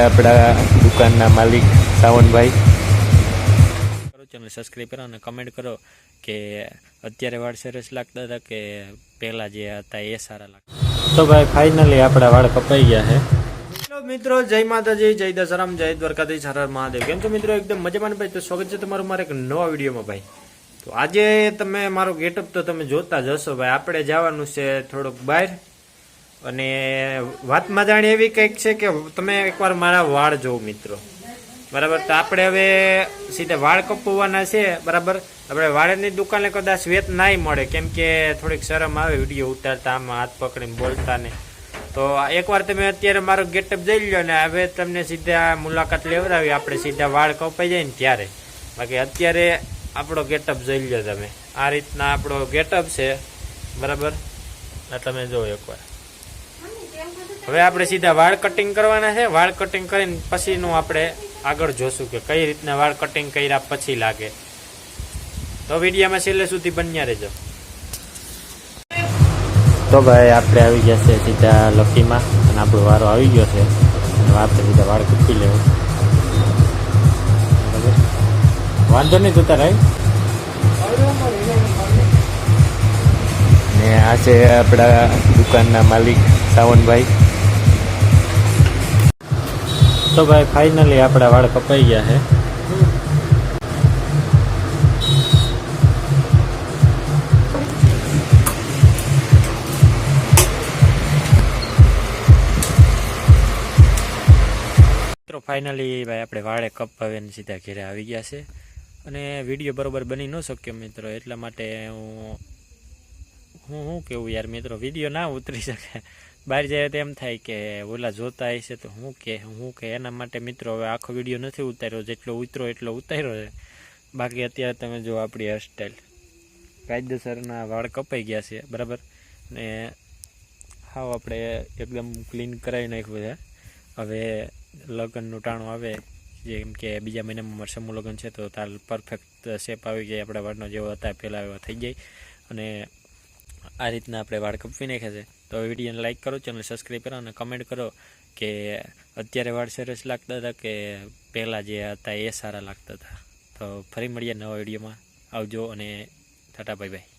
આપણા દુકાનના માલિક સાવનભાઈ. કરો ચેનલ સબસ્ક્રાઈબ કરો અને કમેન્ટ કરો કે અત્યારે વાળ સરસ લાગતા હતા કે પહેલાં જે હતા એ સારા લાગતા તો ભાઈ ફાઇનલી આપણા વાળ કપાઈ ગયા છે. મિત્રો જય માતાજી જય દશરામ જય દ્વારકાધીશ હર હર મહાદેવ. કેમ છો મિત્રો એકદમ મજામાં ભાઈ? તો સ્વાગત છે તમારું મારા એક નવા વિડીયોમાં ભાઈ. તો આજે તમે મારો ગેટઅપ તો તમે જોતા જ હશો ભાઈ. આપણે જવાનું છે થોડોક બહાર. અને વાતમાં જાણી એવી કંઈક છે કે તમે એકવાર મારા વાળ જોવો મિત્રો. બરાબર? તો આપણે હવે સીધા વાળ કપવાના છે, બરાબર? આપણે વાળની દુકાને કદાચ વેત નાય મળે, કેમ કે થોડીક શરમ આવે વીડિયો ઉતારતા, આમાં હાથ પકડીને બોલતા ને તો એકવાર તમે અત્યારે મારો ગેટઅપ જઈ લો ને, હવે તમને સીધા મુલાકાત લેવડાવી, આપણે સીધા વાળ કપાઈ જાય ને ત્યારે. બાકી અત્યારે આપણો ગેટઅપ જોઈ લો તમે. આ રીતના આપણો ગેટઅપ છે, બરાબર? આ તમે જોવો એકવાર. હવે આપણે સીધા વાળ કટિંગ કરવાના છે. વાળ કટિંગ કરીને પછીનું આપણે આગળ જોશું કે કઈ રીતના વાળ કટિંગ કર્યા પછી લાગે. તો વિડીયામાં છેલ્લે સુધી બન્યા રહેજો. તો ભાઈ, આપણે આવી ગયા છે સીધા લકીમાં અને આપણો વારો આવી ગયો છે. અને આપણે સીધા વાળ કૂપી લેવું. વાંધો નહીં જોતા રહી ને આ છે આપણા દુકાનના માલિક. સાવનભાઈ. તો ભાઈ ફાઇનલી આપણા વાળ કપાઈ ગયા છે. મિત્રો ફાઇનલી ભાઈ, આપણે વાળે કપાવીને સીધા ઘેરે આવી ગયા છે. અને વીડિયો બરોબર બની ન શક્યો મિત્રો, એટલા માટે હું હું શું કેવું યાર મિત્રો, વીડિયો ના ઉતરી શકે. બહાર જાય તો એમ થાય કે ઓલા જોતા હશે તો હું કે હું કે. એના માટે મિત્રો હવે આખો વીડિયો નથી ઉતાર્યો. જેટલો ઉતરો એટલો ઉતાર્યો છે. બાકી અત્યારે તમે જો આપણી હેરસ્ટાઈલ કાયદેસરના વાળ કપાઈ ગયા છે, બરાબર? ને હાવ આપણે એકદમ ક્લીન કરાવી નાખ્યું છે. હવે લગ્નનું ટાણું આવે. જેમ કે બીજા મહિનામાં મારે લગ્ન છે, તો તાર પરફેક્ટ શેપ આવી જાય. આપણા વાળનો જેવો હતા, પહેલાં એવા થઈ જાય. અને આ રીતના આપણે વાળ કપવી નાખ્યા છે. તો વિડીયોને લાઇક કરો ચેનલ સબસ્ક્રાઈબ કરો અને કમેન્ટ કરો કે અત્યારે વાળ સરસ લાગતા હતા કે પહેલાં જે હતા એ સારા લાગતા હતા. તો ફરી મળીએ નવા વિડીયોમાં. આવજો અને ટાટા બાય બાય